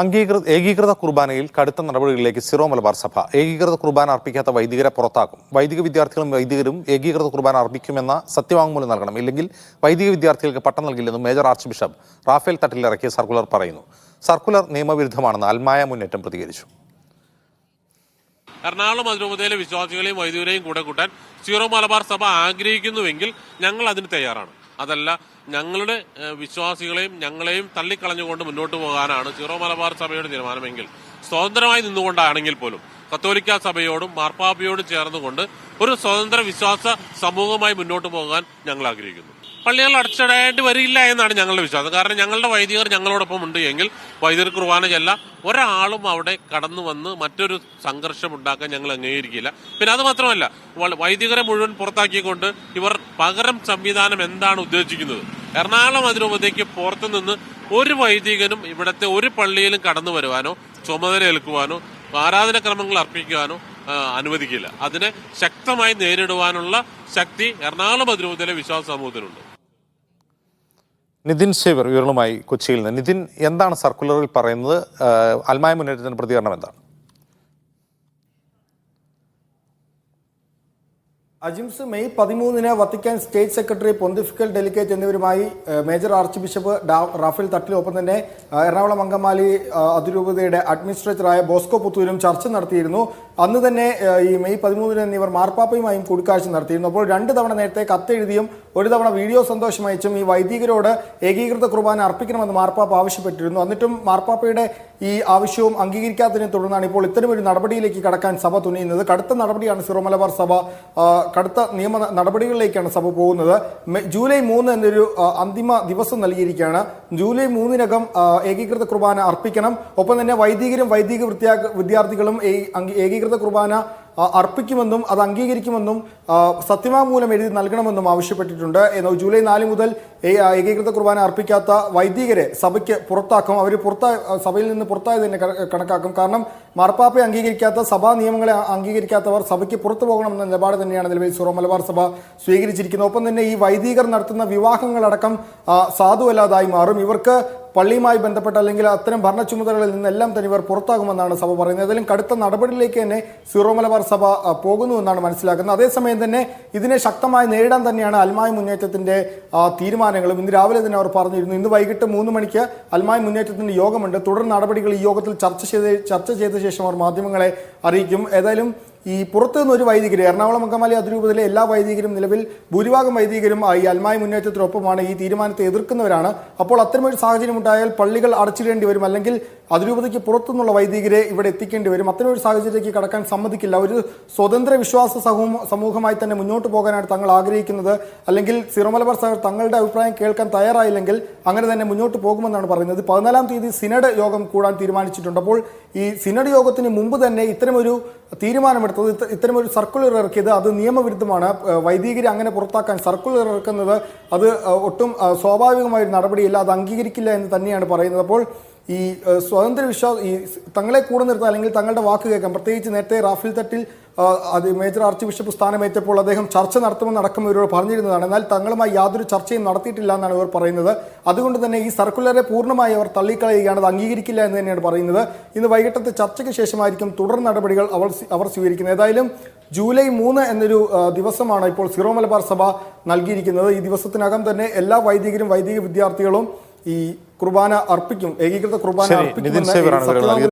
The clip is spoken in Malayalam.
അംഗീകൃത ഏകീകൃത കുർബാനയിൽ കടുത്ത നടപടികളിലേക്ക് സിറോ മലബാർ സഭ. ഏകീകൃത കുർബാന അർപ്പിക്കാത്ത വൈദികരെ പുറത്താക്കും. വൈദിക വിദ്യാർത്ഥികളും വൈദികരും ഏകീകൃത കുർബാന അർപ്പിക്കുമെന്ന സത്യവാങ്മൂലം നൽകണം. ഇല്ലെങ്കിൽ വൈദിക വിദ്യാർത്ഥികൾക്ക് പട്ടം നൽകില്ലെന്നും major archbishop Raphael Thattil ഇറക്കിയ സർക്കുലർ പറയുന്നു. സർക്കുലർ നിയമവിരുദ്ധമാണെന്ന് അൽമായ മുന്നേറ്റം പ്രതികരിച്ചു. എറണാകുളം അതിരൂപതയിലെ വിശ്വാസികളെയും വൈദികരെയും കൂടെ കൂട്ടാൻ സീറോ മലബാർ സഭ ആഗ്രഹിക്കുന്നുവെങ്കിൽ ഞങ്ങൾ അതിന് തയ്യാറാണ്. അതല്ല ഞങ്ങളുടെ വിശ്വാസികളെയും ഞങ്ങളെയും തള്ളിക്കളഞ്ഞുകൊണ്ട് മുന്നോട്ട് പോകാനാണ് സീറോ മലബാർ സഭയുടെ തീരുമാനമെങ്കിൽ സ്വതന്ത്രമായി നിന്നുകൊണ്ടാണെങ്കിൽ പോലും കത്തോലിക്ക സഭയോടും മാർപ്പാപ്പയോടും ചേർന്നുകൊണ്ട് ഒരു സ്വതന്ത്ര വിശ്വാസ സമൂഹമായി മുന്നോട്ട് പോകാൻ ഞങ്ങൾ ആഗ്രഹിക്കുന്നു. പള്ളികൾ അടച്ചിടേണ്ടി വരില്ല എന്നാണ് ഞങ്ങളുടെ വിശ്വാസം. കാരണം ഞങ്ങളുടെ വൈദികർ ഞങ്ങളോടൊപ്പം ഉണ്ട് എങ്കിൽ വൈദികർ കുർബാന ചെല്ല ഒരാളും അവിടെ കടന്നു വന്ന് മറ്റൊരു സംഘർഷം ഉണ്ടാക്കാൻ ഞങ്ങൾ അംഗീകരിക്കില്ല. പിന്നെ അത് മാത്രമല്ല വൈദികരെ മുഴുവൻ പുറത്താക്കിക്കൊണ്ട് ഇവർ പകരം സംവിധാനം എന്താണ് ഉദ്ദേശിക്കുന്നത്? എറണാകുളം അതിരൂപതയ്ക്ക് പുറത്തുനിന്ന് ഒരു വൈദികനും ഇവിടുത്തെ ഒരു പള്ളിയിലും കടന്നു വരുവാനോ ചുമതല ഏൽക്കുവാനോ ആരാധനക്രമങ്ങൾ അർപ്പിക്കുവാനോ അനുവദിക്കില്ല. അതിനെ ശക്തമായി നേരിടുവാനുള്ള ശക്തി എറണാകുളം അതിരൂപതയിലെ വിശ്വാസ സമൂഹത്തിനുണ്ട്. നിതിൻ ശേവർ വിവരണമായി കൊച്ചിയിൽ നിന്ന്. നിതിൻ എന്താണ് സർക്കുലറിൽ പറയുന്നത്? അൽമായ മുന്നേറ്റത്തിന്റെ പ്രതികരണം എന്താണ്? അജിംസ് മെയ് പതിമൂന്നിന് Vatican state secretary pontifical delegate എന്നിവരുമായി മേജർ ആർച്ച് ബിഷപ്പ് റാഫേൽ തട്ടിലൊപ്പം തന്നെ എറണാകുളം അങ്കമാലി അതിരൂപതയുടെ അഡ്മിനിസ്ട്രേറ്ററായ ബോസ്കോ പുത്തൂരും ചർച്ച നടത്തിയിരുന്നു. അന്ന് തന്നെ ഈ മെയ് പതിമൂന്നിന് എന്നിവർ മാർപ്പാപ്പയുമായും കൂടിക്കാഴ്ച നടത്തിയിരുന്നു. അപ്പോൾ രണ്ട് തവണ നേരത്തെ കത്തെഴുതിയും ഒരു തവണ വീഡിയോ സന്തോഷം അയച്ചും ഈ വൈദികരോട് ഏകീകൃത കുർബാന അർപ്പിക്കണമെന്ന് മാർപ്പാപ്പ ആവശ്യപ്പെട്ടിരുന്നു. എന്നിട്ടും മാർപ്പാപ്പയുടെ ഈ ആവശ്യവും അംഗീകരിക്കാത്തതിനെ തുടർന്നാണ് ഇപ്പോൾ ഇത്തരമൊരു നടപടിയിലേക്ക് കടക്കാൻ സഭ തുനിയുന്നത്. കടുത്ത നടപടിയാണ് സിറോ മലബാർ സഭ കടുത്ത നിയമ നടപടികളിലേക്കാണ് സഭ പോകുന്നത്. ജൂലൈ മൂന്ന് എന്നൊരു അന്തിമ ദിവസം നൽകിയിരിക്കുകയാണ്. ജൂലൈ മൂന്നിനകം ഏകീകൃത കുർബാന അർപ്പിക്കണം. ഒപ്പം തന്നെ വൈദികരും വൈദിക വിദ്യാർത്ഥികളും ഏകീകൃത കുർബാന അർപ്പിക്കുമെന്നും അത് അംഗീകരിക്കുമെന്നും സത്യവാങ്മൂലം എഴുതി നൽകണമെന്നും ആവശ്യപ്പെട്ടിട്ടുണ്ട്. എന്നാൽ ജൂലൈ നാല് മുതൽ ഏകീകൃത കുർബാന അർപ്പിക്കാത്ത വൈദികരെ സഭയ്ക്ക് പുറത്താക്കും. അവർ പുറത്തായ സഭയിൽ നിന്ന് പുറത്തായത് തന്നെ കണക്കാക്കും. കാരണം മാർപ്പാപ്പയെ അംഗീകരിക്കാത്ത സഭാ നിയമങ്ങളെ അംഗീകരിക്കാത്തവർ സഭയ്ക്ക് പുറത്തു പോകണമെന്ന നിലപാട് തന്നെയാണ് നിലവിൽ സൂറോ മലബാർ സഭ സ്വീകരിച്ചിരിക്കുന്നത്. ഒപ്പം തന്നെ ഈ വൈദികർ നടത്തുന്ന വിവാഹങ്ങളടക്കം സാധുവല്ലാതായി മാറും. ഇവർക്ക് പള്ളിയുമായി ബന്ധപ്പെട്ട അല്ലെങ്കിൽ അത്തരം ഭരണ ചുമതലകളിൽ നിന്നെല്ലാം തന്നെ ഇവർ പുറത്താകുമെന്നാണ് സഭ പറയുന്നത്. ഏതായാലും കടുത്ത നടപടിയിലേക്ക് തന്നെ സീറോ മലബാർ സഭ പോകുന്നു എന്നാണ് മനസ്സിലാക്കുന്നത്. അതേസമയം തന്നെ ഇതിനെ ശക്തമായി നേരിടാൻ തന്നെയാണ് അൽമായ മുന്നേറ്റത്തിന്റെ തീരുമാനങ്ങളും. ഇന്ന് രാവിലെ തന്നെ അവർ പറഞ്ഞിരുന്നു ഇന്ന് വൈകിട്ട് മൂന്ന് മണിക്ക് അൽമായ മുന്നേറ്റത്തിന്റെ യോഗമുണ്ട്. തുടർ നടപടികൾ ഈ യോഗത്തിൽ ചർച്ച ചെയ്ത് ചർച്ച ചെയ്ത ശേഷം അവർ മാധ്യമങ്ങളെ അറിയിക്കും. ഏതായാലും ഈ പുറത്തു നിന്ന് ഒരു വൈദികർ എറണാകുളം അങ്കമാലി അതിരൂപതയിലെ എല്ലാ വൈദികരും നിലവിൽ ഭൂരിഭാഗം വൈദികരും ഈ അൽമായി മുന്നേറ്റത്തിനൊപ്പമാണ് ഈ തീരുമാനത്തെ എതിർക്കുന്നവരാണ്. അപ്പോൾ അത്തരമൊരു സാഹചര്യം ഉണ്ടായാൽ പള്ളികൾ അടച്ചിടേണ്ടി വരും അല്ലെങ്കിൽ അതിരൂപതയ്ക്ക് പുറത്തുനിന്നുള്ള വൈദികരെ ഇവിടെ എത്തിക്കേണ്ടി വരും. അത്തരമൊരു സാഹചര്യത്തിലേക്ക് കടക്കാൻ സമ്മതിക്കില്ല. ഒരു സ്വതന്ത്ര വിശ്വാസ സമൂഹമായി തന്നെ മുന്നോട്ട് പോകാനാണ് തങ്ങൾ ആഗ്രഹിക്കുന്നത്. അല്ലെങ്കിൽ സിറോമലബാർ സാഹർ തങ്ങളുടെ അഭിപ്രായം കേൾക്കാൻ തയ്യാറായില്ലെങ്കിൽ അങ്ങനെ തന്നെ മുന്നോട്ട് പോകുമെന്നാണ് പറയുന്നത്. പതിനാലാം തീയതി സിനഡ് യോഗം കൂടാൻ തീരുമാനിച്ചിട്ടുണ്ട്. അപ്പോൾ ഈ സിനഡ് യോഗത്തിന് മുമ്പ് തന്നെ ഇത്തരമൊരു തീരുമാനമെടുത്തത് ഇത്ത- ഇത്തരമൊരു സർക്കുലർ ഇറക്കിയത് അത് നിയമവിരുദ്ധമാണ്. വൈദികരെ അങ്ങനെ പുറത്താക്കാൻ സർക്കുലർ ഇറക്കുന്നത് അത് ഒട്ടും സ്വാഭാവികമായ ഒരു നടപടിയില്ല. അത് അംഗീകരിക്കില്ല എന്ന് തന്നെയാണ് പറയുന്നത്. അപ്പോൾ ഈ സ്വതന്ത്ര വിശ്വാസ ഈ തങ്ങളെ കൂടെ നിർത്താൻ അല്ലെങ്കിൽ തങ്ങളുടെ വാക്ക് കേൾക്കാം പ്രത്യേകിച്ച് നേരത്തെ റാഫേൽ തട്ടിൽ അത് മേജർ ആർച്ച് ബിഷപ്പ് സ്ഥാനമേറ്റപ്പോൾ അദ്ദേഹം ചർച്ച നടത്തുമെന്ന് അടക്കം ഇവരോട് പറഞ്ഞിരുന്നതാണ്. എന്നാൽ തങ്ങളുമായി യാതൊരു ചർച്ചയും നടത്തിയിട്ടില്ല എന്നാണ് ഇവർ പറയുന്നത്. അതുകൊണ്ട് തന്നെ ഈ സർക്കുലറെ പൂർണമായി അവർ തള്ളിക്കളയുകയാണ്. അത് അംഗീകരിക്കില്ല എന്ന് തന്നെയാണ് പറയുന്നത്. ഇന്ന് വൈകിട്ടത്തെ ചർച്ചയ്ക്ക് ശേഷമായിരിക്കും തുടർ നടപടികൾ അവർ അവർ സ്വീകരിക്കുന്നത്. ഏതായാലും ജൂലൈ മൂന്ന് എന്നൊരു ദിവസമാണ് ഇപ്പോൾ സിറോ മലബാർ സഭ നൽകിയിരിക്കുന്നത്. ഈ ദിവസത്തിനകം തന്നെ എല്ലാ വൈദികരും വൈദിക വിദ്യാർത്ഥികളും ഈ കുർബാന അർപ്പിക്കും ഏകീകൃത കുർബാന ശരി